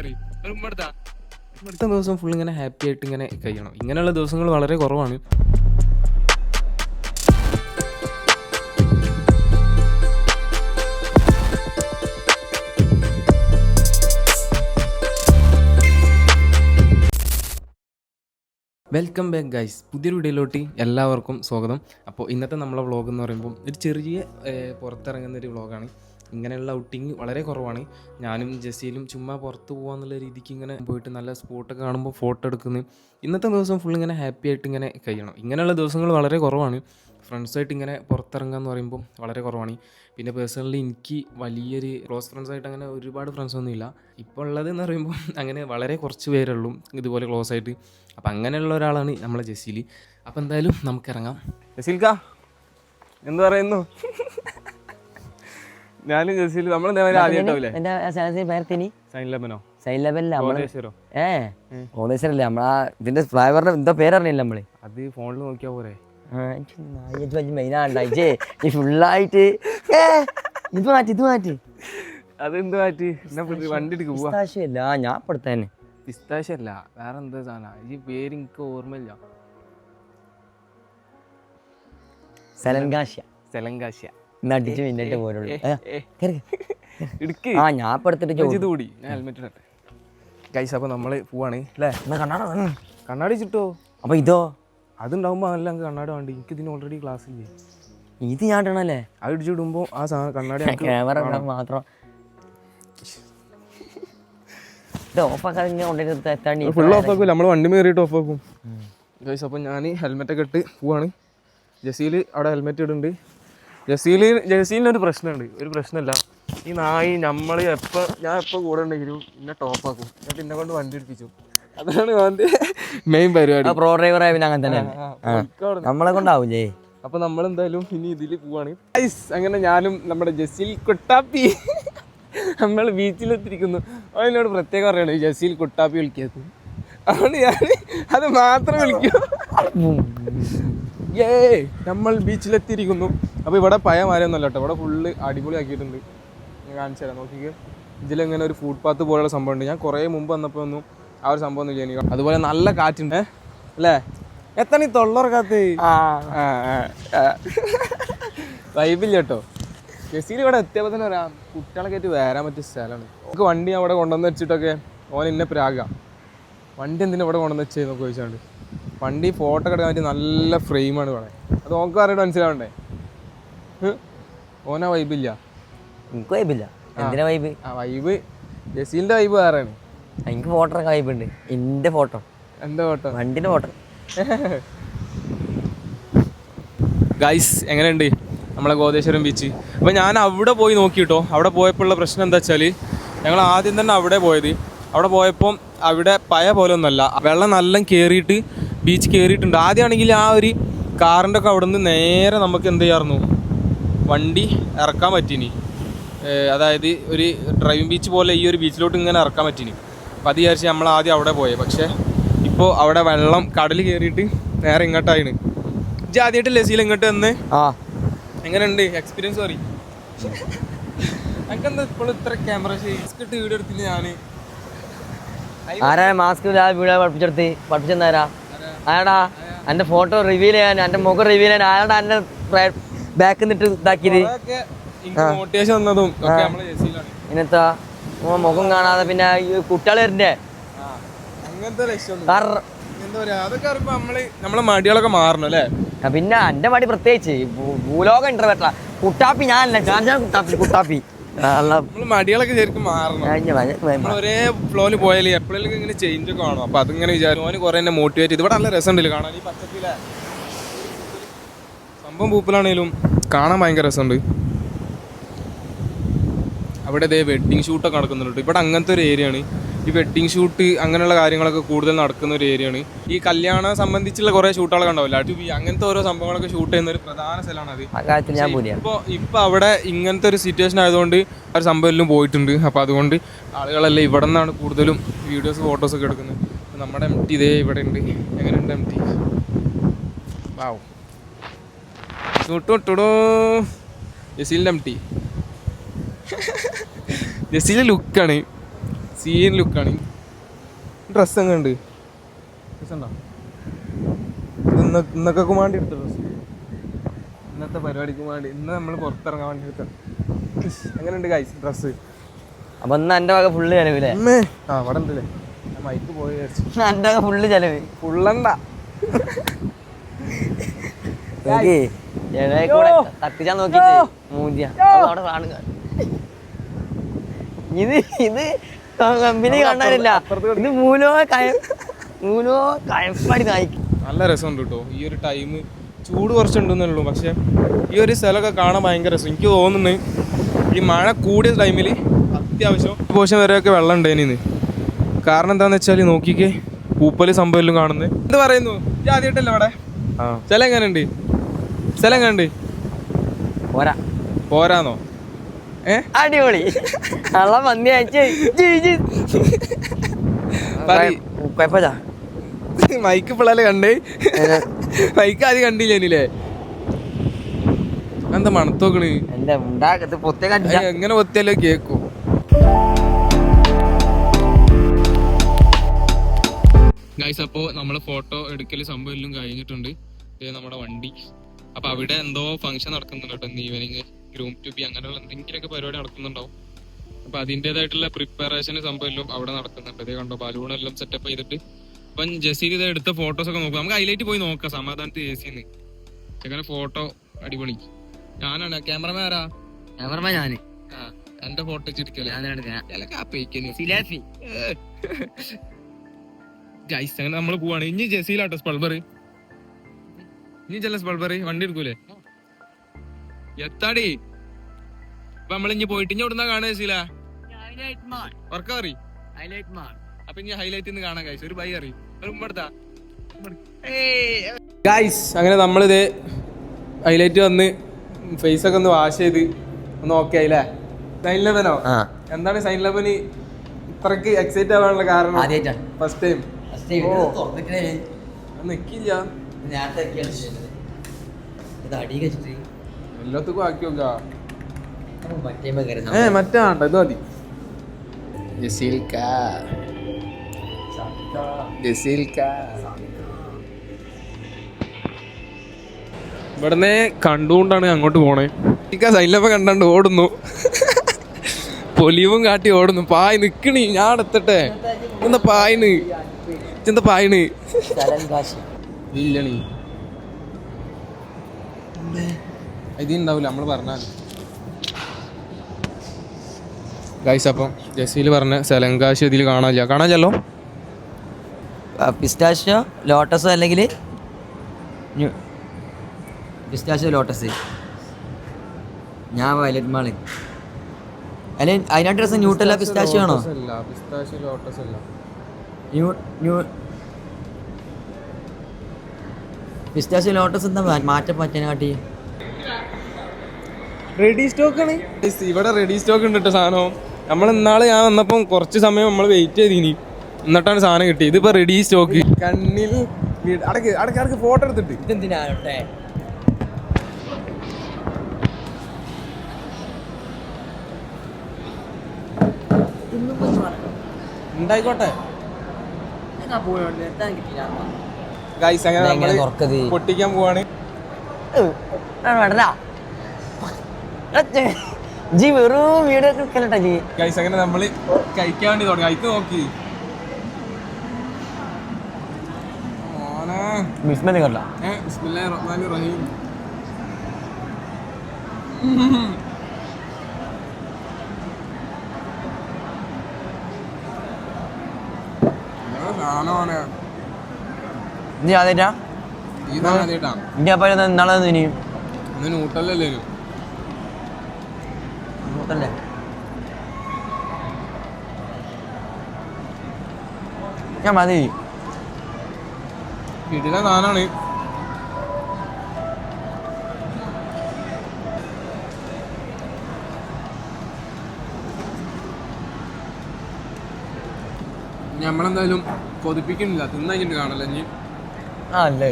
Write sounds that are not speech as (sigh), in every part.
അടുത്ത ദിവസം ഫുൾ ഇങ്ങനെ ഹാപ്പി ആയിട്ട് ഇങ്ങനെ കഴിയണം. ഇങ്ങനെയുള്ള ദിവസങ്ങൾ വളരെ കുറവാണ്. വെൽക്കം ബാക്ക് ഗൈസ് പുതിയൊരു വീഡിയോയിലോട്ട് എല്ലാവർക്കും സ്വാഗതം. അപ്പോൾ ഇന്നത്തെ നമ്മളെ വ്ളോഗ് എന്ന് പറയുമ്പോൾ ഒരു ചെറിയ പുറത്തിറങ്ങുന്ന ഒരു വ്ളോഗാണ് ഇങ്ങനെയുള്ള ഔട്ടിങ് വളരെ കുറവാണ്. ഞാനും ജെസ്സിയിലും ചുമ്മാ പുറത്ത് പോകാന്നുള്ള രീതിക്ക് ഇങ്ങനെ പോയിട്ട് നല്ല സ്പോട്ടൊക്കെ കാണുമ്പോൾ ഫോട്ടോ എടുക്കുന്നു. ഇന്നത്തെ ദിവസം ഫുൾ ഇങ്ങനെ ഹാപ്പി ആയിട്ട് ഇങ്ങനെ കഴിയണം. ഇങ്ങനെയുള്ള ദിവസങ്ങൾ വളരെ കുറവാണ്. ഫ്രണ്ട്സായിട്ട് ഇങ്ങനെ പുറത്തിറങ്ങുക എന്ന് പറയുമ്പോൾ വളരെ കുറവാണ്. പിന്നെ പേഴ്സണലി എനിക്ക് വലിയൊരു ക്ലോസ് ഫ്രണ്ട്സായിട്ട് അങ്ങനെ ഒരുപാട് ഫ്രണ്ട്സൊന്നും ഇല്ല. ഇപ്പോൾ ഉള്ളത് എന്ന് പറയുമ്പോൾ അങ്ങനെ വളരെ കുറച്ച് പേരുള്ളൂ ഇതുപോലെ ക്ലോസ് ആയിട്ട്. അപ്പം അങ്ങനെയുള്ള ഒരാളാണ് നമ്മളെ ജസീലി അപ്പോൾ എന്തായാലും നമുക്ക് ഇറങ്ങാം. ജസീൽക്ക എന്ത് പറയുന്നു? ഞാനും ജസീൽ നമ്മൾ ആദ്യമായിട്ടാവില്ലേ എന്റെ സ്ഥലത്തിന് തിനി. സൈൻ ലെബനോ? സൈൻ ലെവലില്ല നമ്മൾ? കോതേശ്വരോ ഏ ഓണേശ്വരല്ലേ നമ്മളാ ഇതിന്റെ ഫ്ലൈവറിന്റെ എന്തോ പേരറിഞ്ഞില്ല നമ്മൾ? അത് ഫോണിൽ നോക്കിയാ പോരെ. ഈ ഫുള്ളായിട്ട് ഏ ഇത് മാറ്റി ഇത് മാറ്റി. അതെന്ത് മാറ്റി? എന്നാ വണ്ടി എടുക്ക് പിസ്താശ്യല്ല ഞാൻ പെടുത്തേനെ പിസ്താശല്ല വേറെ എന്താ സാധന? ഈ പേര് എനിക്ക് ഓർമ്മയില്ല. സെലൻകാശ്യ നടിച്ച് മിന്നിട്ട് പോരുള്ളൂ. ആ ഞാൻ ഇപ്പൊ എടുത്തിട്ട് കൂടി ഞാൻ ഹെൽമെറ്റ് ഇടട്ടെ. കൈസ് അപ്പൊ നമ്മൾ പോവാണ് അല്ലേ? കണ്ണാട കണ്ണാടി ചുട്ടോ അപ്പൊ ഇതോ? അതുണ്ടാവുമ്പോ നല്ല അങ്ങ് കണ്ണാടി വേണ്ടി? എനിക്ക് ഇതിന് ഓൾറെഡി ക്ലാസ് ഇല്ലേ? ഇത് ഞാൻ ഇടണല്ലേ? അത് ഇടിച്ചിടുമ്പോ ആ സാധനം കണ്ണാടി ക്യാമറ മാത്രം. ഇത് ഓഫാക്കാതെ ഇങ്ങനെ കൊണ്ടുവരുന്നത് എത്താണ്ടി ഫുൾ ഓഫ് ആക്കും നമ്മൾ വണ്ടി കയറിയിട്ട് ഓഫ് ആക്കും. ഗൈസ് അപ്പോൾ ഞാൻ ഹെൽമെറ്റ് ഒക്കെ ഇട്ട് പോവാണ്. ജസീൽ അവിടെ ഹെൽമെറ്റ് ഇടുന്നുണ്ട്. ജസീൽ ജസീലിന് ഒരു പ്രശ്നമുണ്ട്. ഒരു പ്രശ്നമില്ല. ഈ നായി നമ്മൾ എപ്പോൾ ഞാൻ എപ്പോൾ കൂടെ ഉണ്ടെങ്കിലും എന്നെ ടോപ്പാക്കും എന്നിട്ട് ഇന്നെ കൊണ്ട് വണ്ടി എടുപ്പിച്ചു അതാണ് അവന്റെ മെയിൻ പരിപാടി. പ്രോ ഡ്രൈവർ ആയ പിന്നെ അങ്ങനെ തന്നെ. നമ്മളെ കൊണ്ടാവില്ലേ അപ്പൊ നമ്മൾ എന്തായാലും ഇനി ഇതിൽ പോവാണ്. ഐസ് അങ്ങനെ ഞാനും നമ്മുടെ ജസീൽ കുട്ടാപ്പി (laughs) നമ്മൾ ബീച്ചിലെത്തിരിക്കുന്നു അതിനോട് പ്രത്യേകം പറയണേ ജസീൽ കുട്ടാപ്പി വിളിക്കാത്തത് അതുകൊണ്ട് ഞാൻ അത് മാത്രം വിളിക്കൂ. (laughs) ഏ നമ്മൾ ബീച്ചിലെത്തിയിരിക്കുന്നു അപ്പോൾ ഇവിടെ പഴയ മരമൊന്നുമല്ല കേട്ടോ. ഇവിടെ ഫുള്ള് അടിപൊളിയാക്കിയിട്ടുണ്ട്. ഞാൻ കാണിച്ചു തരാം. നോക്കിക്കേ. ഇതിലിങ്ങനെ ഒരു ഫുഡ് പാത്ത് പോലുള്ള സംഭവം ഉണ്ട് ഞാൻ കുറേ മുമ്പ് വന്നപ്പോൾ ഒന്നും ആ ഒരു സംഭവം ഒന്നും എനിക്ക് അതുപോലെ നല്ല കാറ്റുണ്ട്. അല്ലേ? എത്ര ഈ തൊള്ളറക്കാത്ത വൈബില്ല കേട്ടോ. ജസീൽ ഇവിടെ എത്തിയപ്പോൾ തന്നെ പറയാം കുട്ടികളെ കയറ്റി വരാൻ പറ്റിയ സ്ഥലമാണ്. നമുക്ക് വണ്ടി അവിടെ കൊണ്ടുവന്ന് വെച്ചിട്ടൊക്കെ ഓൻ ഇന്നെ പ്രാഗ. വണ്ടി എന്തിനാ ഇവിടെ കൊണ്ടുവന്ന് വെച്ചേന്നൊക്കെ ചോദിച്ചാണ്ട്. വണ്ടി ഫോട്ടോ എടുക്കാൻ പറ്റിയ നല്ല ഫ്രെയിമാണ് പറയുന്നത് അത് ഓക്കെ അറിയാൻ മനസ്സിലാവണ്ടേ? ഓനാ വൈബില്ല എനിക്ക് വൈബില്ല എന്തിനാ വൈബ് ആ വൈബ് ജസീലിന്റെ വൈബ് വേറെയാണ്. എനിക്ക് ഫോട്ടോ വൈബ് ഉണ്ട്. എന്റെ ഫോട്ടോ എന്താ ഫോട്ടോ വണ്ടിന്റെ ഫോട്ടോ ഗൈസ് എങ്ങനെയുണ്ട്? നമ്മളെ ഗോദേശ്വരം ബീച്ച് അപ്പോൾ ഞാൻ അവിടെ പോയി നോക്കിയിട്ടോ അവിടെ പോയപ്പോഴുള്ള പ്രശ്നം എന്താ വെച്ചാൽ ഞങ്ങൾ ആദ്യം തന്നെ അവിടെ പോയത്. അവിടെ പോയപ്പോൾ അവിടെ പയ പോലെ ഒന്നല്ല വെള്ളം നല്ല കയറിയിട്ട് ബീച്ച് കയറിയിട്ടുണ്ട് ആദ്യമാണെങ്കിൽ ആ ഒരു കാറിന്റെ ഒക്കെ അവിടെ നിന്ന് നേരെ നമുക്ക് എന്ത് ചെയ്യാറുന്നു? വണ്ടി ഇറക്കാൻ പറ്റിനി. അതായത് ഒരു ഡ്രൈവിംഗ് ബീച്ച് പോലെ ഈ ഒരു ബീച്ചിലോട്ട് ഇങ്ങനെ ഇറക്കാൻ പറ്റിനി. അപ്പോൾ അത് വിചാരിച്ച് നമ്മൾ ആദ്യം അവിടെ പോയത് പക്ഷേ ഇപ്പോൾ അവിടെ വെള്ളം കടൽ കയറിയിട്ട് നേരെ ഇങ്ങോട്ടായിന് ഇജ്ജ് ആദ്യമായിട്ട് ലസീൽ ഇങ്ങോട്ട് വന്ന് ആ. എങ്ങനെയുണ്ട്? എക്സ്പീരിയൻസ് പറയും. എനിക്കെന്താ ഇപ്പോൾ ഇത്ര ക്യാമറ ഇട്ട് വീഡിയോ എടുത്തില്ല ഞാൻ ആരാ മാസ്ക് വീഡിയോ പഠിപ്പിച്ചെടുത്ത്? പഠിപ്പിച്ചെന്നാരാ? ആരാടാ എന്റെ ഫോട്ടോ റിവീൽ ചെയ്യാൻ എന്റെ മുഖം റിവീൽ ചെയ്യാൻ ആരാടാ എന്റെ ബാക്ക് നിന്നിട്ട് ഇതാക്കിയത്? മോട്ടിവേഷൻ വന്നതും ഇന്നത്തെ മുഖം കാണാതെ പിന്നെ അറിയുമ്പോ നമ്മളെ മടികളൊക്കെ മാറണം അല്ലേ? പിന്നെ എന്റെ മടി പ്രത്യേകിച്ച്. ഭൂലോകം ഇന്റർവെറ്റ കുട്ടാപ്പി ഞാനല്ല ഞാൻ ഞാൻ കുട്ടാപ്പി കുട്ടാപ്പി. മടികളൊക്കെ ശരിക്കും മാറണം. ഒരേ ഫ്ലോയിൽ പോയാലേ എപ്പോഴെങ്കിലും ഇങ്ങനെ ചേഞ്ച് ഒക്കെ കാണും. അപ്പൊ അതിങ്ങനെ വിചാരിക്കും. ഓന് കുറെ എന്നെ മോട്ടിവേറ്റ് ചെയ്ത്. ഇവിടെ നല്ല രസമുണ്ടല്ലോ കാണാൻ. ഈ പച്ചപ്പിലെ സംഭവം പൂപ്പിലാണേലും കാണാൻ ഭയങ്കര രസമുണ്ട്. അവിടെ ഇതേ വെഡ്ഡിങ് ഷൂട്ടൊക്കെ നടക്കുന്നുണ്ട് ഇവിടെ അങ്ങനത്തെ ഒരു ഏരിയ ആണ്. ഈ വെഡ്ഡിങ് ഷൂട്ട് അങ്ങനെയുള്ള കാര്യങ്ങളൊക്കെ കൂടുതൽ നടക്കുന്ന ഒരു ഏരിയയാണ് ആണ്. ഈ കല്യാണം സംബന്ധിച്ചുള്ള കുറെ ഷൂട്ടുകളൊക്കെ ഉണ്ടാവില്ല? അടുത്ത് അങ്ങനത്തെ ഓരോ സംഭവങ്ങളൊക്കെ ഷൂട്ട് ചെയ്യുന്ന ഒരു പ്രധാന സ്ഥലമാണ് അത്. ഇപ്പോൾ ഇപ്പൊ ഇപ്പൊ അവിടെ ഇങ്ങനത്തെ ഒരു സിറ്റുവേഷൻ ആയതുകൊണ്ട് ആ ഒരു സംഭവം പോയിട്ടുണ്ട്. അപ്പൊ അതുകൊണ്ട് ആളുകളെല്ലാം ഇവിടെ നിന്നാണ് കൂടുതലും വീഡിയോസ് ഫോട്ടോസ് ഒക്കെ എടുക്കുന്നത്. നമ്മുടെ എം ടി ഇതേ ഇവിടെ ഉണ്ട്. എങ്ങനെയുണ്ട് എം ടി വാവ്. ജസീലിന്റെ എം ടി (laughs) ജസീലിന്റെ ലുക്കാണ് സീൻ ലുക്കാണ്. ഡ്രസ്സ് എങ്ങനെ ഉണ്ട് ഡ്രസ് ഉണ്ടോ ഇന്നൊക്കെ വേണ്ടി എടുത്ത ഡ്രസ്സ്. ഇന്നത്തെ പരിപാടിക്ക് വേണ്ടി. ഇന്ന് നമ്മൾ പുറത്തിറങ്ങാൻ വേണ്ടി എടുത്ത. എങ്ങനെയുണ്ട് ഗൈസ് ഡ്രസ്സ്? അപ്പൊ ഇന്ന് എന്റെ വക ഫുള്ള് ചെലവില്ലേ? അമ്മേ ആ അവിടെ ഉണ്ടല്ലേ മൈക്ക് പോയി എന്റെ വക ഫുള്ള് ചെലവ്. ഫുള്ളണ്ട. തട്ടിച്ചാൻ നോക്കിട്ട് മൂഞ്ചിയ. അവിടെ ഇത് ഇത് കമ്പനി കാണാനില്ല. ഇത് മൂലോ കയ മൂലോ കയപ്പാടി നായിക്ക്. നല്ല രസമുണ്ട് കേട്ടോ ഈ ഒരു ടൈം ചൂട് കുറച്ചുണ്ടെന്നുള്ളൂ പക്ഷേ ഈ ഒരു സ്ഥലമൊക്കെ കാണാൻ ഭയങ്കര രസം. എനിക്ക് തോന്നുന്നു ഈ മഴ കൂടിയ ടൈമിൽ അത്യാവശ്യം പോഷൻ വരെയൊക്കെ വെള്ളം ഇനി കാരണം എന്താന്ന് വെച്ചാൽ നോക്കിക്കേ പൂപ്പൽ സംഭവം എല്ലാം കാണുന്നത് എന്ത് പറയുന്നു ഇത് ആദ്യമായിട്ടല്ലേ അവിടെ ആ. സ്ഥലം എങ്ങനെയുണ്ട്? സ്ഥലം എങ്ങനെയുണ്ട്? പോരാ. പോരാന്നോ? അടിപൊളി. നല്ല മന്തി. കുഴപ്പമില്ല. മൈക്ക് പിള്ളേരെ കണ്ടേ? മൈക്ക് ആദ്യം കണ്ടില്ലേ എന്താ മണത്തോക്കണ്? എങ്ങനെ പൊത്തിയല്ലോ കേക്കു. ഗൈസ് അപ്പോ നമ്മളെ ഫോട്ടോ എടുക്കൽ സംഭവം എല്ലാം കഴിഞ്ഞിട്ടുണ്ട്. നമ്മുടെ വണ്ടി. അപ്പൊ അവിടെ എന്തോ ഫങ്ഷൻ നടക്കുന്നുണ്ട് കേട്ടോ ഇന്ന് ഈവനിങ് ഗ്രൂം ടു ബി അങ്ങനെയുള്ള എന്തെങ്കിലുമൊക്കെ പരിപാടി നടക്കുന്നുണ്ടാവും. അപ്പൊ അതിന്റെതായിട്ടുള്ള പ്രിപ്പറേഷൻ സംഭവം അവിടെ നടക്കുന്നുണ്ട്. ഇതേ കണ്ടോ ബാലൂണെല്ലാം സെറ്റപ്പ് ചെയ്തിട്ട്. അപ്പം ജസീൽ ഇത് എടുത്ത ഫോട്ടോസ് ഒക്കെ നോക്കാം. നമുക്ക് ഹൈലൈറ്റ് പോയി നോക്കാം സമാധാനത്ത് എ സിന്ന് ചെങ്ങനെ ഫോട്ടോ അടിപൊളി. ഞാനാണ് ക്യാമറമാൻ ആരാ? ക്യാമറമാൻ ഞാൻ. ആ, എന്റെ ഫോട്ടോ വെച്ചിരിക്കല്ലേ ഗൈസ് അങ്ങനെ നമ്മൾ പോവാണ്. ഇനി ജസീലാട്ടോ സ്പൾബർ ഇനി ചെല്ലാം സ്പൾബർ വണ്ടി എടുക്കൂലേ? എത്താടി. അപ്പൊ നമ്മൾ ഇനി പോയിട്ട് ഇനി എവിടുന്നാ കാണുക ഉറക്കം അറി അപ്പൊ ഇനി ഹൈലൈറ്റ് ഇന്ന് കാണാം ഗൈസ് ഒരു ബൈ അറി ഒരു ഉമ്മടുത്താ ഗൈസ് അങ്ങനെ നമ്മളിത് ഹൈലൈറ്റ് വന്ന് ഫേസ് ഒക്കെ ഒന്ന് വാഷ് ചെയ്ത് ഒന്ന് ഓക്കെ ആയില്ലേ സൈൻ ലെവനോ ആ. എന്താണ് സൈൻ ലെവന് ഇത്രക്ക് എക്സൈറ്റ് ആവാനുള്ള കാരണം? First time. നിക്കില്ല. എല്ലാത്തുക്കും ആക്കി നോക്ക ഏ മറ്റാ വേണ്ട ഇത് മതി. ഇവിടുന്ന് കണ്ടുകൊണ്ടാണ് അങ്ങോട്ട് പോണേ. എനിക്ക് സൈലപ്പ കണ്ടാണ്ട് ഓടുന്നു. പൊലിവും കാട്ടി ഓടുന്നു. പായ് നിക്കണി ഞാൻ എത്തട്ടെ. എന്താ പായണ് എന്താ പായണ് ഇല്ലണി. ഇത് ഉണ്ടാവില്ല നമ്മൾ പറഞ്ഞാൽ ഗൈസ് അപ്പം ജസീൽ പറഞ്ഞ സെലങ്കാശ് ഇതിൽ കാണാനില്ല. കാണാനില്ലല്ലോ? പിസ്റ്റാഷ്യോ ലോട്ടസോ അല്ലെങ്കിൽ പിസ്റ്റാഷ്യോ ലോട്ടസ്. ഞാൻ വയലറ്റ് മാൾ. അല്ലെ അതിനായിട്ട് രസം ന്യൂട്ടല്ല പിസ്റ്റാഷ്യോ ആണോ? പിസ്താഷ്യോ ലോട്ടസ് അല്ല. പിസ്റ്റാഷ്യോ ലോട്ടസ് എന്താ മാറ്റം പറ്റാൻ കാട്ടി? റെഡി സ്റ്റോക്ക് ആണ്. ഇവിടെ റെഡി സ്റ്റോക്ക് ഉണ്ട് കേട്ടോ സാധനം. നമ്മൾ ഇന്നാൾ ഞാൻ വന്നപ്പം കുറച്ച് സമയം നമ്മൾ വെയിറ്റ് ചെയ്തിനി. എന്നിട്ടാണ് സാധനം കിട്ടിയത്. ഇതിപ്പോ റെഡി സ്റ്റോക്ക് കണ്ണിൽ അടക്ക് അടക്ക് അടക്ക് ഫോട്ടോ എടുത്തിട്ട്. ഇതെന്തിനാട്ടെ ഉണ്ടായിക്കോട്ടെ. ഗൈസ് അങ്ങനെ തുറക്കത്? പൊട്ടിക്കാൻ പോവാണ്. ജി വെറും വീഡിയോ എടുക്കലട്ടാ ജി. ഗൈസ് അങ്ങനെ നമ്മൾ കഴിക്കാൻ വേണ്ടി തുടങ്ങി. കഴിക്ക് നോക്കി. ബിസ്മില്ലാഹിർ റഹ്മാനിർ റഹീം. സാധനമാണ്. ജി ആദ്യമായിട്ടാ? ഇതാണ്. ഇനി അപ്പം നാളെ ഇനിയും? ഇന്ന് ന്യൂട്ടല്ലല്ലേ ഇത്? കൂട്ടല്ലേ ഞാൻ മതി. കിടിലൻ നാനാണ്. നമ്മളെന്തായാലും കൊതിപ്പിക്കുന്നില്ല. തിന്നു കഴിഞ്ഞിട്ട് കാണല്ലോ ഇനി? ആ അല്ലേ.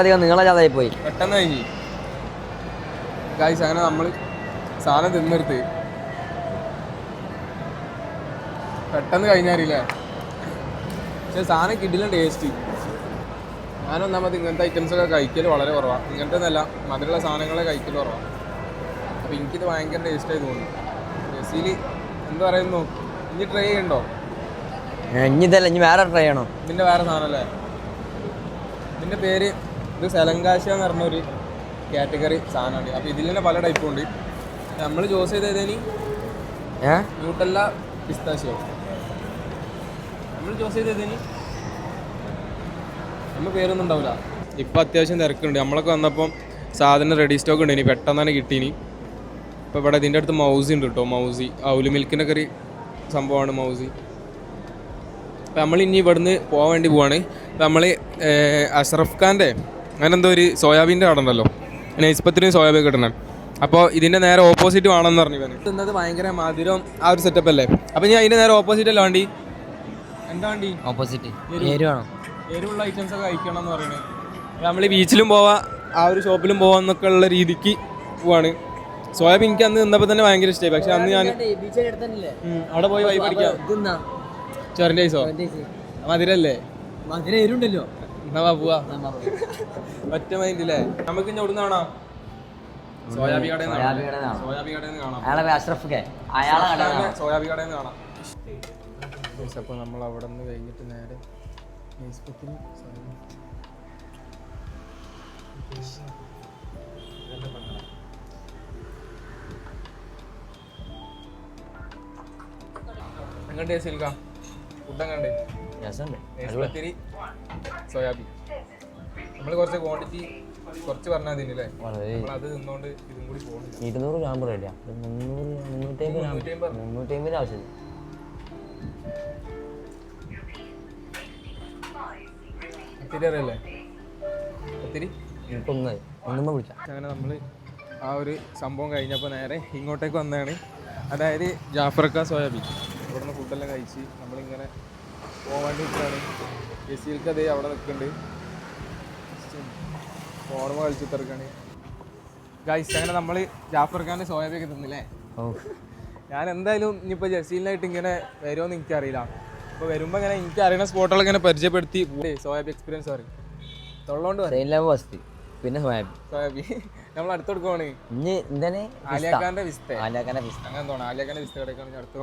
അധികം നിങ്ങളെ ജാതായി പോയി. പെട്ടെന്ന് കഴിഞ്ഞ് കാഴ്ച അങ്ങനെ നമ്മൾ സാധനം തിന്നെടുത്ത്. പെട്ടെന്ന് കഴിഞ്ഞാറില്ലേ പക്ഷെ സാധനം കിട്ടില്ല ടേസ്റ്റ് ഞാനൊന്നാമത് ഇങ്ങനത്തെ ഐറ്റംസ് ഒക്കെ കഴിക്കൽ വളരെ കുറവാണ് ഇങ്ങനത്തെ നല്ല മധുരമുള്ള സാധനങ്ങളെ കഴിക്കൽ കുറവാണ് അപ്പോൾ എനിക്കിത് ഭയങ്കര ടേസ്റ്റായി തോന്നി ബ്രസീൽ എന്ത് പറയുന്നു? ഇനി ട്രൈ ചെയ്യണ്ടോ? ഇനി ഇതല്ല ഇനി വേറെ ട്രൈ ചെയ്യണോ. ഇതിന്റെ വേറെ സാധനമല്ലേ ഇതിന്റെ പേര് ഇത് സെലങ്കാശ എന്ന് പറഞ്ഞൊരു കാറ്റഗറി സാധനമാണ്. അപ്പോൾ ഇതിൽ തന്നെ പല ടൈപ്പും ഉണ്ട്. നമ്മൾ ചോസ് ചെയ്തതിന് ഏഹ് ന്യൂട്ടല്ല പിസ്താശിയോ നമ്മൾ നമ്മൾ പേരൊന്നും ഉണ്ടാവില്ല ഇപ്പം അത്യാവശ്യം തിരക്കുണ്ട്. നമ്മളൊക്കെ വന്നപ്പം സാധനം റെഡി സ്റ്റോക്ക് ഉണ്ട് ഇനി പെട്ടെന്ന് തന്നെ കിട്ടീനി. ഇപ്പോൾ ഇവിടെ ഇതിന്റെ അടുത്ത് മൗസി ഉണ്ട് കേട്ടോ മൗസി. ഔലു മിൽക്കിന്റെ കറി ഒരു സംഭവമാണ് മൗസി. അപ്പം നമ്മൾ ഇനി ഇവിടുന്ന് പോകാൻ വേണ്ടി പോവാണ്. നമ്മൾ അഷ്റഫ് ഖാന്റെ അങ്ങനെ എന്തോ ഒരു സോയാബീന്റെ കട ഉണ്ടല്ലോ. നൈസ്പത്തിനും സോയാബീൻ കിട്ടണം അപ്പോൾ ഇതിന്റെ നേരെ ഓപ്പോസിറ്റ് വേണമെന്ന് പറഞ്ഞു ഇവന്. തിന്നത് ഭയങ്കര മധുരം ആ ഒരു സെറ്റപ്പ് അല്ലേ? അപ്പം ഞാൻ അതിന്റെ നേരെ ഓപ്പോസിറ്റ് അല്ല വണ്ടി? എന്താ ഓപ്പോസിറ്റ് നേര് വേണം. എരിവുള്ള ഐറ്റംസ് ഒക്കെ കഴിക്കണം എന്ന് പറയുന്നത് നമ്മൾ ബീച്ചിലും പോവാ ആ ഒരു ഷോപ്പിലും പോവാന്നൊക്കെ ഉള്ള രീതിക്ക് പോവാണ്. സോയാബീൻ എനിക്ക് അന്ന് നിന്നപ്പോൾ തന്നെ ഭയങ്കര ഇഷ്ടമായി പക്ഷെ അന്ന് ഞാൻ അവിടെ പോയി വൈ പഠിക്കാം ചൊരന്റെ ഐസോ? മധുരല്ലേ? മധുര എരുണ്ടല്ലോ. എന്നാ പോവാ. ഒറ്റ മൈൻഡില്ലേ നമുക്ക് ഇനി എവിടുന്ന് കാണാം? സോയാബി കടയിൽ നിന്ന് സോയാബി കടയിൽ സോയാബി കടയിൽ നിന്ന് കാണാം. അയാളെ അഷ്റഫ് സോയാബി കടയിൽ നിന്ന് കാണാം അപ്പോൾ നമ്മൾ അവിടെ നിന്ന് കഴിഞ്ഞിട്ട് നേരെ ഫേസ്ബുക്കിൽ എങ്ങോട്ടേ സിൽക്ക? ഫുഡ് എങ്ങണ്ടേ പത്തിരി സോയാബീൻ. നമ്മൾ കുറച്ച് ക്വാണ്ടിറ്റി കുറച്ച് പറഞ്ഞാൽ വളരെ നമ്മൾ അത് നിന്നോണ്ട് ഇതും കൂടി പോകുന്നില്ല ഇരുന്നൂറ് ഗ്രാം പറയില്ല മുന്നൂറ് മുന്നൂറ്റി അമ്പത് മുന്നൂറ്റി അമ്പത് ആവശ്യം പത്തിരി അറിയല്ലേ ഒത്തിരി ഒന്ന് വിളിക്കാം അങ്ങനെ നമ്മൾ ആ ഒരു സംഭവം കഴിഞ്ഞപ്പോൾ നേരെ ഇങ്ങോട്ടേക്ക് വന്നതാണ്. അതായത് ജാഫർക്ക സോയാബീൻ. ഇവിടുന്ന് ഫുഡെല്ലാം കഴിച്ച് നമ്മളിങ്ങനെ പോകാൻ നിൽക്കുകയാണ് ജസീൽക്ക് അതേ അവിടെ നിൽക്കുന്നുണ്ട് ഓർമ്മ കളിച്ചു തിറക്കാണ് ഗൈസ് അങ്ങനെ നമ്മൾ ജാഫർഖാന്റെ സോയാബീൻ ഒക്കെ തിന്നില്ലേ? ഞാൻ എന്തായാലും ഇനിയിപ്പോൾ ജസീലിനായിട്ട് ഇങ്ങനെ വരുമോ എന്ന് എനിക്കറിയില്ല. അപ്പോൾ വരുമ്പോൾ ഇങ്ങനെ എനിക്ക് അറിയുന്ന സ്പോട്ടുകൾ ഇങ്ങനെ പരിചയപ്പെടുത്തി. എക്സ്പീരിയൻസ് പറയും. തൊള്ളോണ്ട് പറയും. ഫസ്റ്റ് പിന്നെ സോയാബി സോയാബീൻ. (laughs) നമ്മൾ പോവാണ് ഇനി എന്താണ് വിസ്ത. അങ്ങനെ തോന്നുന്നു. അടുത്ത്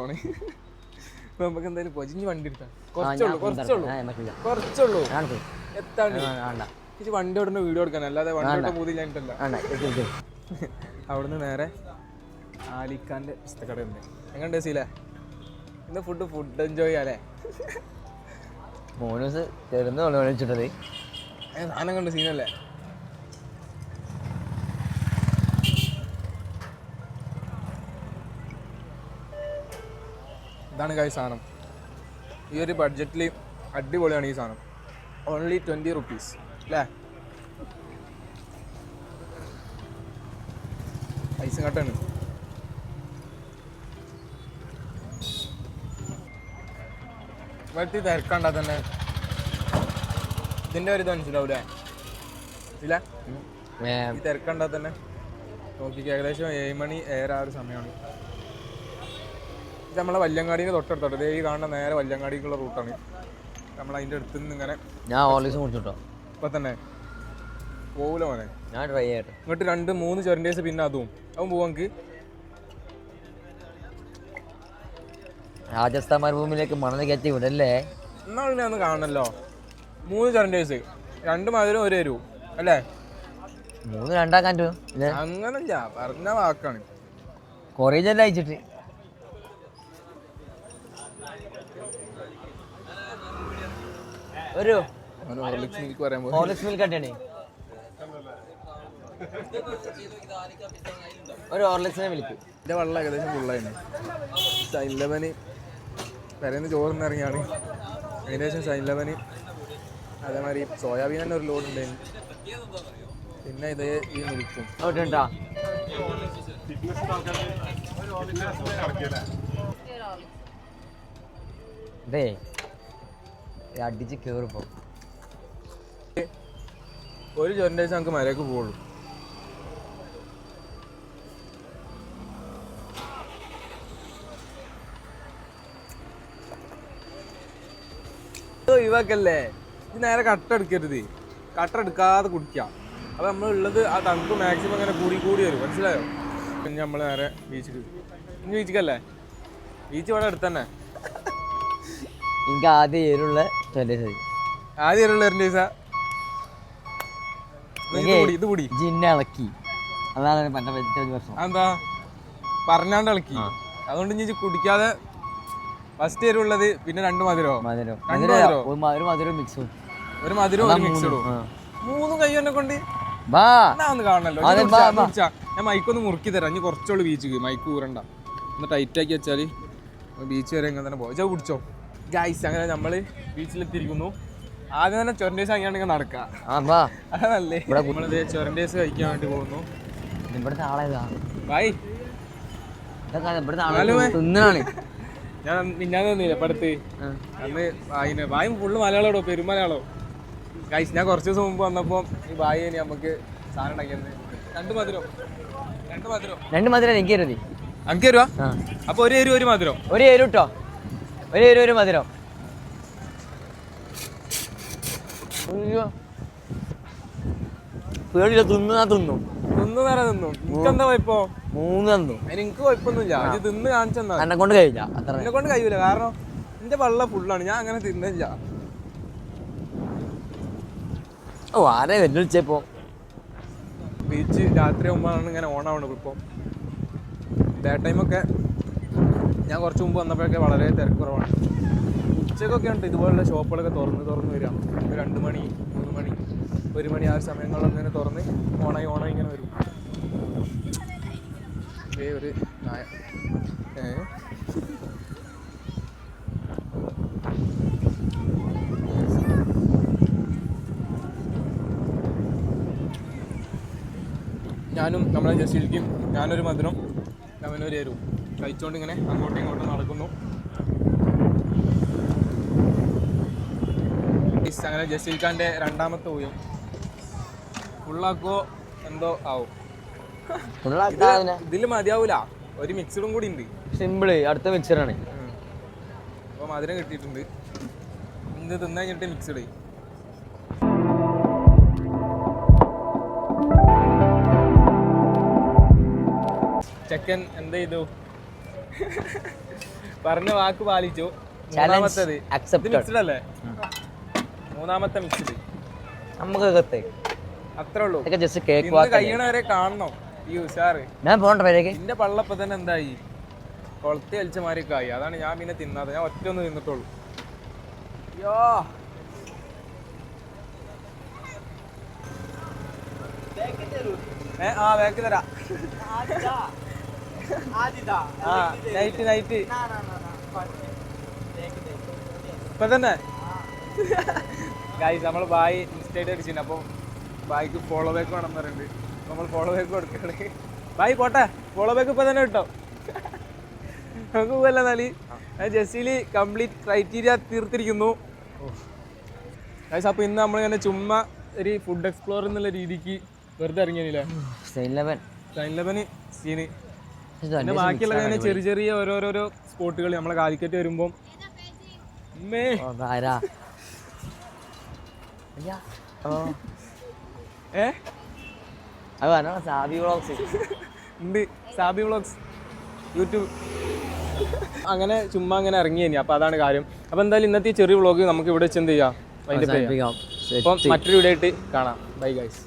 ഇപ്പൊ (laughs) നമുക്ക് എന്തായാലും പൊജിഞ്ഞ് വണ്ടി എടുക്കാം. കുറച്ചുള്ളൂ കുറച്ചുള്ളൂ. കുറച്ചുള്ളൂ. വേണ്ട എത്താണ്ട് ഓടുന്ന വീഡിയോ എടുക്കാൻ അല്ലാതെ വണ്ടി ഓട്ടം. (laughs) അവിടുന്ന് നേരെ ആലിക്കാന്റെ പുസ്തകട ഉണ്ട് എങ്ങനെ സീല ഇന്ന് ഫുഡ് ഫുഡ് എൻജോയ് ചെയ്യാലേ മോനൂസ് ചെറുന്ന് വിളിച്ചിട്ടത് സാധനം കണ്ട് സീനല്ലേ ഇതാണ് കായ് സാധനം. ഈ ഒരു ബഡ്ജറ്റിൽ അടിപൊളിയാണ് ഈ സാധനം. ഓൺലി ട്വന്റി റുപ്പീസ് അല്ലേ പൈസ കട്ടാണ്. ഇവിടുത്തെ തിരക്കണ്ട തന്നെ. ഇതിന്റെ ഒരു ഇത് മനസ്സിലാവൂലേ? ഇല്ല ഈ തിരക്കണ്ടാ തന്നെ. നോക്കിക്ക് ഏകദേശം ഏഴ് മണി ഏറെ ആ ഒരു സമയമാണ്. ഇത് നമ്മളെ വല്യങ്ങാടിന് തൊട്ടടുത്തോട്ട്. ഈ കാണുന്ന നേരെ വല്യങ്ങാടിക്കുള്ള റൂട്ടാണ്. നമ്മൾ അതിന്റെ അടുത്ത് നിന്ന് ഇങ്ങനെ ഞാൻ ഓർലിക്സ് കുടിച്ചിട്ടോ ഇപ്പൊ തന്നെ. പോകൂല മോനെ? ഞാൻ ട്രൈ ചെയ്യട്ടെ. ഇങ്ങോട്ട് രണ്ട് മൂന്ന് ചൊരണ്ടേഴ്സ് പിന്നെ അതും. അവൻ പോവാങ്ക് രാജസ്ഥാൻ മരുഭൂമിയിലേക്ക് മണൽ കയറ്റി വിടല്ലേ? എന്നാൾ പിന്നെ ഒന്ന് കാണണല്ലോ. മൂന്ന് ചരണ്ടേഴ്സ് രണ്ട് മധുരം ഒരു എരിവും. അല്ലേ? മൂന്ന് രണ്ടാക്കാൻ പറ്റുമോ അങ്ങനല്ല. പറഞ്ഞ വാക്കാണ്. കുറേ ചെല്ലാം അയച്ചിട്ട്. ഒരു. ഹോർലിക്സ് മിൽക്ക് പറയാൻ പോകും ഹോർലിക്സ് മിൽക്ക് കട്ടണേ ഒരു ഹോർലിക്സിനെ വിളിക്കും. എന്റെ വെള്ളം ഏകദേശം ഫുള്ളായിരുന്നു സൈൻ ലെവന് പെരേന്ന് ചോറിന്ന് ഇറങ്ങിയാണ്. ഏകദേശം സൈൻ ഇലവന് അതേമാതിരി സോയാബീൻ തന്നെ ഒരു ലോഡ് ഉണ്ടായിരുന്നു. പിന്നെ ഇതേ ഈ മിൽക്കും കേട്ടോ ഇതേ ഇത് അടിച്ച് കേറിപ്പോ. ഒരു ചൊരണ്ടേഴ്സ് നമുക്ക് മരക്ക് പോകുള്ളൂ ഒഴിവാക്കല്ലേ? ഇത് നേരെ കട്ട എടുക്കരുത്. കട്ട എടുക്കാതെ കുടിക്കാം. അപ്പോൾ നമ്മൾ ഉള്ളത് ആ തണുപ്പ് മാക്സിമം അങ്ങനെ കൂടി കൂടി വരും. മനസ്സിലായോ? പിന്നെ നമ്മൾ നേരെ ബീച്ചിൽ ഇനി ബീച്ചിക്കല്ലേ ബീച്ച് ഇവിടെ അടുത്ത് തന്നെ. എനിക്ക് ആദ്യം ഏരുള്ള ട്വന്റി സൈസ് ആദ്യം ഏരുള്ള ദിവസം ഇത് പൊടി ഇത് പൊടി ജിന്നെ ഇളക്കി. അതാണ് പണ്ട വെജിറ്റബിൾ പ്രശ്നം അതെന്താ? പറഞ്ഞാണ്ട് ഇളക്കി. അതുകൊണ്ട് ഇനി കുടിക്കാതെ ഫസ്റ്റ് എരിവുള്ളത് പിന്നെ രണ്ട് മധുരോ? മധുരം. രണ്ട് മധുരോ? ഒരു മധുരം മിക്സും ഒരു മധുരം ഒരു മിക്സ് ഇടും മൂന്നും കൈ എന്നെ കൊണ്ട്? എന്നാ ഒന്ന് കാണണല്ലോ. കുടിച്ചാ. കുടിച്ചാ. ഞാൻ മൈക്കൊന്ന് മുറുക്കി തരാം. ഇനി കുറച്ചുള്ളൂ ബീച്ച് മൈക്ക് ഊരണ്ട ഒന്ന് ടൈറ്റ് ആക്കി വെച്ചാൽ ബീച്ച് വരെ ഇങ്ങനെ തന്നെ ഇജ്ജ് കുടിച്ചോ. ഗൈസ് അങ്ങനെ നമ്മൾ ബീച്ചിലെത്തിയിരിക്കുന്നു ആദ്യം തന്നെ ചൊരണ്ടേസ് അങ്ങനെ ഇങ്ങനെ ആ വാ അതല്ലേ? നമ്മളിത് ചൊരണ്ടേസ് കഴിക്കാൻ വേണ്ടി പോകുന്നു. ഇവിടുത്തെ ആളേതാ? ബൈ ഇതൊക്കെ ഇവിടുത്തെ. ആളെ തിന്നാണ് ഞാൻ ഞാൻ തന്നില്ല പടുത്ത് അന്ന് വായിന് വായും ഫുള്ള് മലയാളോടോ പെരുമലയാളോ? കഴിച്ച് ഞാൻ കുറച്ച് ദിവസം മുമ്പ് വന്നപ്പോൾ ഈ വായി നമുക്ക് സാധനം ഉണ്ടാക്കിയത് രണ്ട് മധുരം. രണ്ട് മധുരം. രണ്ട് മധുരം എനിക്ക് തരുതി എനിക്ക് തരുവാ? അപ്പൊ ഒരു എരു ഒരു മധുരം. ഒരു എരു കേട്ടോ ഒരു എരു ഒരു മധുരം. പേടിയില്ല പേടില്ല തിന്നാ തിന്നും. എന്നെ കൊണ്ട് കഴിയില്ല. എന്നെ കൊണ്ട് കഴിയൂല. കാരണം എന്റെ വള്ള ഫുള്ളാണ്. ഞാൻ അങ്ങനെ തിന്നില്ല ഓ ആരെ വെല്ലുവിളിച്ചപ്പോ? ബീച്ച് രാത്രി മുമ്പാണ് ഇങ്ങനെ ഓണാവണത് ഇപ്പം. ഡേ ടൈമൊക്കെ ഞാൻ കുറച്ച് മുമ്പ് വന്നപ്പോഴൊക്കെ വളരെ തിരക്ക് കുറവാണ് ഉച്ചക്കൊക്കെ ഉണ്ട്. ഇതുപോലുള്ള ഷോപ്പുകളൊക്കെ തുറന്ന് തുറന്ന് വരിക രണ്ട് മണി മൂന്ന് മണി. ഒരു മണി ആ ഒരു സമയങ്ങളിലൊക്കെ ഇങ്ങനെ തുറന്ന് ഓണായി ഓണായി ഇങ്ങനെ വരും. ഏ ഒരു നായ. ഏ? ഞാനും നമ്മളെ ജസീൽക്കും ഞാനൊരു മധുരം അവനൊരു എരിവും കഴിച്ചുകൊണ്ട് ഇങ്ങനെ അങ്ങോട്ടും ഇങ്ങോട്ടും നടക്കുന്നു. അങ്ങനെ ജസീൽ ഖാന്റെ രണ്ടാമത്തെ ഊയം. ഫുള്ളാക്കോ എന്തോ ആവും. ഇതിൽ മതിയാവൂല. ഒരു മിക്സറും കൂടി ഉണ്ട്. സിമ്പിൾ അടുത്ത മിക്സറാണ് അപ്പോൾ മധുരം കിട്ടിയിട്ടുണ്ട്. ഇത് തിന്നു കഴിഞ്ഞിട്ട് മിക്സഡ് ചെക്കൻ എന്ത് ചെയ്തു? പറഞ്ഞ വാക്ക് പാലിച്ചു. മൂന്നാമത്തേത്. മിക്സഡ് അല്ലേ മൂന്നാമത്തെ മിക്സഡ് നമുക്ക് അത്രേ ഉള്ളൂ. ഇതൊക്കെ ജസ്റ്റ് കേക്ക് ഇന്ന് കഴിയണവരെ കാണണം ഈ ഉഷാറ്. ഞാൻ പോണ്ട പേരേക്ക്. എന്റെ പള്ളപ്പ തന്നെ എന്തായി? കൊളത്തി വലിച്ച കായി അതാണ് ഞാൻ പിന്നെ തിന്നാതെ. ഞാൻ ഒറ്റ ഒന്ന് തിന്നിട്ടുള്ളൂ. അയ്യോ ഏ ആ വേക്ക് തരാ. ആ നൈറ്റ് നൈറ്റ് ഇപ്പൊ തന്നെ. ഗൈസ് നമ്മൾ ബായ് ഇൻസ്റ്റേറ്റ് അടിച്ചിട്ടുണ്ട് അപ്പോൾ ബായിക്ക് ഫോളോ ബാക്ക് വേണം പറയുന്നുണ്ട്. നമ്മൾ ഫോളോ ബാക്ക് കൊടുക്കുകയാണെങ്കിൽ ബായ് പോട്ടെ. ഫോളോ ബാക്ക് ഇപ്പൊ തന്നെ കിട്ടോ. നമുക്ക് പോകല്ല എന്നാൽ? ജസ്റ്റിൽ കംപ്ലീറ്റ് ക്രൈറ്റീരിയ തീർത്തിരിക്കുന്നു. അപ്പൊ അപ്പോൾ ഇന്ന് നമ്മളിങ്ങനെ ചുമ്മാ ഒരു ഫുഡ് എക്സ്പ്ലോർ എന്നുള്ള രീതിക്ക് വെറുതെ ഇറങ്ങിയല്ലേ? സീന് പിന്നെ ബാക്കിയുള്ള ഇങ്ങനെ ചെറിയ ചെറിയ ഓരോരോരോ സ്പോട്ടുകൾ നമ്മളെ കാലിക്കറ്റ് വരുമ്പോൾ അമ്മേ ആരാ (laughs) അയ്യാ. ഓ. ഏ? അത് പറഞ്ഞോ സാബി വ്ളോഗ്സ്. ഉണ്ട്. സാബി വ്ളോഗ്സ്. യൂട്യൂബ്. അങ്ങനെ ചുമ്മാ അങ്ങനെ ഇറങ്ങി കഴിഞ്ഞാൽ അപ്പോൾ അതാണ് കാര്യം. അപ്പോൾ എന്തായാലും ഇന്നത്തെ ചെറിയ വ്ളോഗ് നമുക്ക് ഇവിടെ വെച്ച് എന്ത് ചെയ്യാം? അപ്പം മറ്റൊരു വീഡിയോ ആയിട്ട് കാണാം. Bye guys